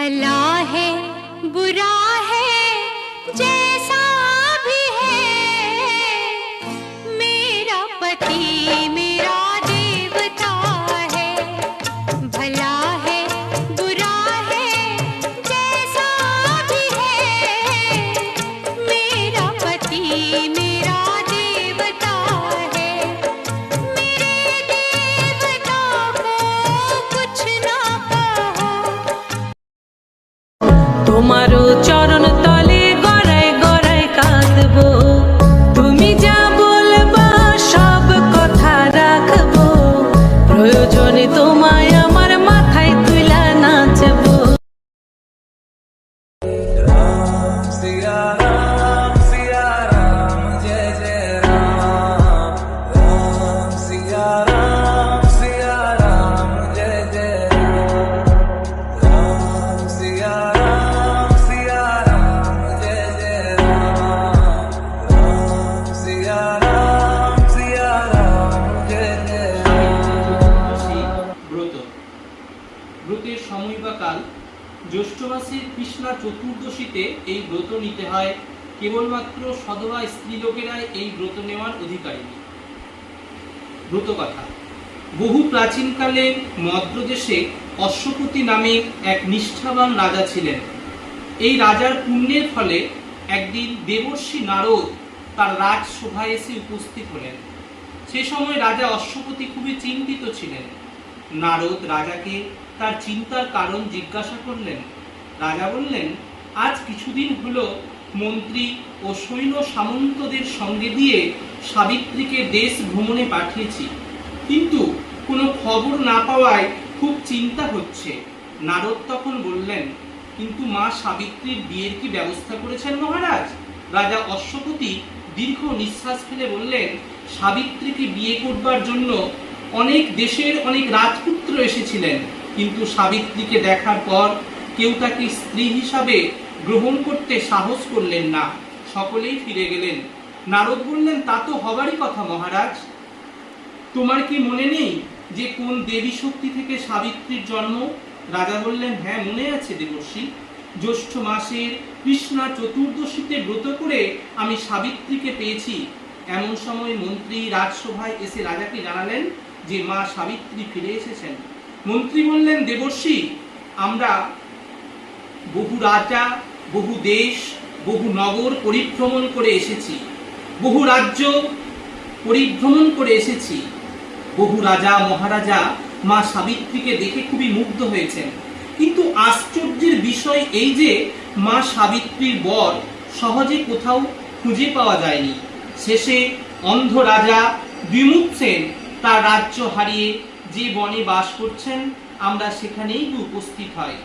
भला है बुरा है जैसा भी है मेरा पति প্রয়োজনে তোমায় জ্যৈষ্ঠ মাসের কৃষ্ণা চতুর্দশীতে এই ব্রত নিতে হয়। কেবলমাত্র সধবা স্ত্রী লোকেরাই এই ব্রত নেওয়ার অধিকারী। ব্রত কথা বহু প্রাচীনকালে মদ্রদেশে অশ্বপতি নামে এক নিষ্ঠাবান রাজা ছিলেন। এই রাজার পুণ্যের ফলে একদিন দেবর্ষী নারদ তার রাজসভায় এসে উপস্থিত হলেন। সে সময় রাজা অশ্বপতি খুবই চিন্তিত ছিলেন। নারদ রাজাকে তার চিন্তার কারণ জিজ্ঞাসা করলেন। রাজা বললেন, আজ কিছুদিন হলো মন্ত্রী ও সৈন্য সামন্তদের সঙ্গে দিয়ে সাবিত্রীকে দেশ ভ্রমণে পাঠিয়েছি। কিন্তু কোনো খবর না পাওয়ায় খুব চিন্তা হচ্ছে। নারদ তখন বললেন, কিন্তু মা সাবিত্রীর বিয়ের কি ব্যবস্থা করেছেন মহারাজ? রাজা অশ্বপতি দীর্ঘ নিঃশ্বাস ফেলে বললেন, সাবিত্রীকে বিয়ে করবার জন্য অনেক দেশের অনেক রাজপুত্র এসেছিলেন, কিন্তু সাবিত্রীকে দেখার পর কেউ তাকে স্ত্রী হিসাবে গ্রহণ করতে সাহস করলেন না। সকলেই ফিরে গেলেন। নারদ বললেন, তা তো হবারই কথা মহারাজ। তোমার কি মনে নেই যে কোন দেবী শক্তি থেকে সাবিত্রীর জন্ম? রাজা বললেন হ্যাঁ মনে আছে দেবর্ষী। জ্যৈষ্ঠ মাসের কৃষ্ণা চতুর্দশীতে ব্রত করে আমি সাবিত্রীকে পেয়েছি। এমন সময় মন্ত্রী রাজসভায় এসে রাজাকে জানালেন যে মা সাবিত্রী ফিরে এসেছেন। মন্ত্রী বললেন, দেবর্ষী, আমরা বহু রাজা, বহু দেশ, বহু নগর পরিভ্রমণ করে এসেছি। বহু রাজ্য পরিভ্রমণ করে এসেছি। বহু রাজা, মহারাজা মা সাবিত্রীকে দেখে খুবই মুগ্ধ হয়েছেন। কিন্তু আশ্চর্যের বিষয় এই যে, মা সাবিত্রীর বর সহজে কোথাও খুঁজে পাওয়া যায়নি। শেষে অন্ধ রাজা বিমুখ সেন তার রাজ্য হারিয়ে যে বনে বাস করছেন আমরা সেখানেই উপস্থিত হয়।